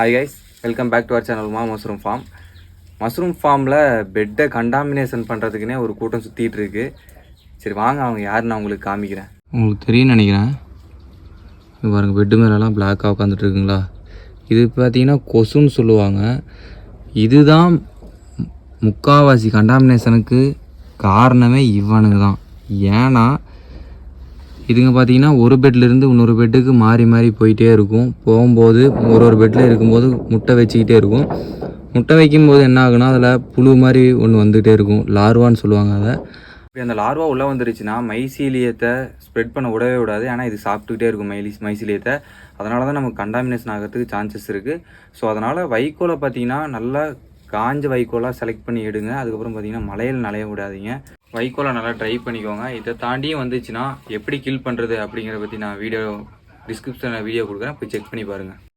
Hi guys welcome back to our channel மா mushroom farm mushroom ஃபார்மில் பெட்டை contamination பண்ணுறதுக்குனே ஒரு கூட்டம் சுற்றிட்டு இருக்கு. சரி வாங்க அவங்க யாருன்னு நான் உங்களுக்கு காமிக்கிறேன். உங்களுக்கு தெரியும்னு நினைக்கிறேன். இது பாருங்க பெட்டு மேலெலாம் பிளாக்காக உட்காந்துட்டு இருக்குங்களா? இது பார்த்தீங்கன்னா கொசுன்னு சொல்லுவாங்க. இதுதான் முக்காவாசி கண்டாமினேஷனுக்கு காரணமே இவனுங்க தான். ஏன்னா இதுங்க பார்த்தீங்கன்னா ஒரு பெட்லேருந்து இன்னொரு பெட்டுக்கு மாறி மாறி போயிட்டே இருக்கும். போகும்போது ஒரு ஒரு பெட்டில் இருக்கும்போது முட்டை வச்சுக்கிட்டே இருக்கும். முட்டை வைக்கும்போது என்ன ஆகுனா அதில் புழு மாதிரி ஒன்று வந்துகிட்டே இருக்கும். லார்வான்னு சொல்லுவாங்க அதை. இப்போ அந்த லார்வா உள்ளே வந்துருச்சுன்னா மைசீலியத்தை ஸ்ப்ரெட் பண்ண விடவே விடாது. ஏன்னா இது சாப்பிட்டுக்கிட்டே இருக்கும் மைலி மைசீலியத்தை. அதனால தான் நமக்கு கண்டாமினேஷன் ஆகிறதுக்கு சான்சஸ் இருக்குது ஸோ அதனால் வைக்கோலை பார்த்தீங்கன்னா நல்லா காஞ்ச வைக்கோலாக செலக்ட் பண்ணி எடுங்க. அதுக்கப்புறம் பார்த்தீங்கன்னா மலையில் நனைய விடாதீங்க. வைக்கோலை நல்லா ட்ரை பண்ணிக்கோங்க. இதை தாண்டியும் வந்துச்சுன்னா எப்படி கில் பண்ணுறது அப்படிங்கிறத பற்றி நான் வீடியோ டிஸ்கிரிப்ஷனில் வீடியோ கொடுக்குறேன். போய் செக் பண்ணி பாருங்கள்